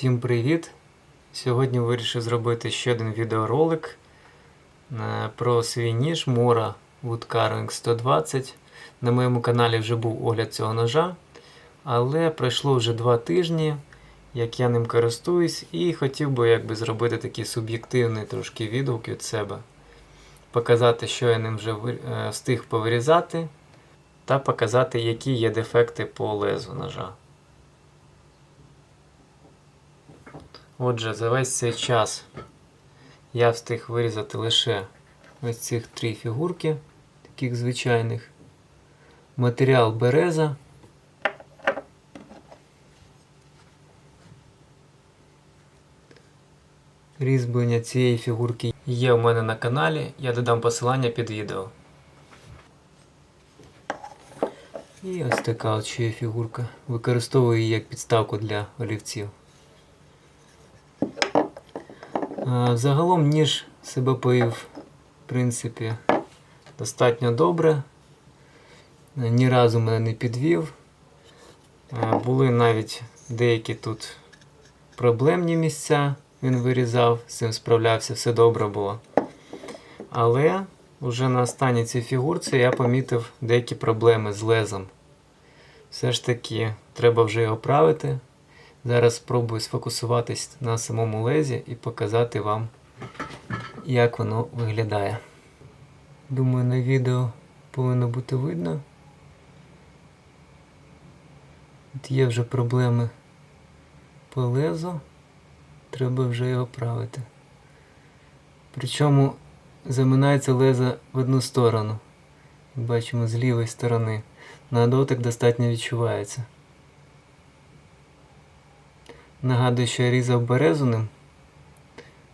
Всім привіт! Сьогодні вирішив зробити ще один відеоролик е, про свій ніж Mora Woodcarving 120. На моєму каналі вже був огляд цього ножа, але пройшло вже два тижні, як я ним користуюсь, і хотів би якби зробити такий суб'єктивний трошки відгук від себе. Показати, що я ним вже е, встиг повирізати, та показати, які є дефекти по лезу ножа. Отже, за весь цей час я встиг вирізати лише ось цих три фігурки, таких звичайних. Матеріал береза. Різьблення цієї фігурки є у мене на каналі, я додам посилання під відео. І ось така от ще є фігурка. Використовую її як підставку для олівців. Загалом ніж себе поїв, в принципі, достатньо добре. Е, Ні разу мене не підвів. Е, Були навіть деякі тут проблемні місця, він вирізав, з цим справлявся, все добре було. Але вже на останній цій фігурці я помітив деякі проблеми з лезом. Все ж таки, треба вже його правити. Зараз спробую сфокусуватись на самому лезі і показати вам, як воно виглядає. Думаю, на відео повинно бути видно. От є вже проблеми по лезу, треба вже його правити. Причому заминається лезо в одну сторону. Бачимо з лівої сторони. На дотик достатньо відчувається. Нагадую, що я різав березу ним,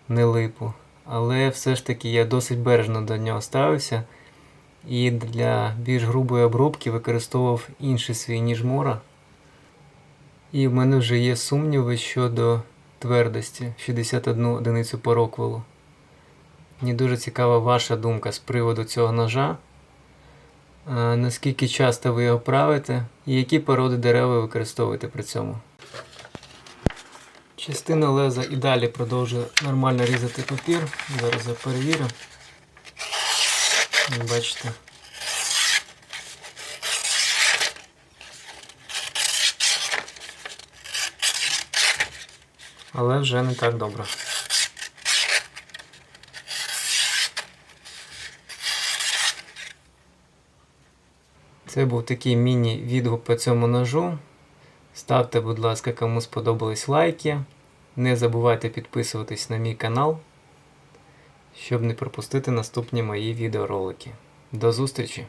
не липу, але все ж таки я досить бережно до нього ставився і для більш грубої обробки використовував інший свій ніж мора. І в мене вже є сумніви щодо твердості 61 одиницю по роквелу. Мені дуже цікава ваша думка з приводу цього ножа. Наскільки часто ви його правите і які породи дерев ви використовуєте при цьому? Частина леза і далі продовжує нормально різати папір. Зараз я перевірю. Бачите. Але вже не так добре. Це був такий міні-відгук по цьому ножу. Ставте, будь ласка, кому сподобались лайки. Не забувайте підписуватись на мій канал, щоб не пропустити наступні мої відеоролики. До зустрічі!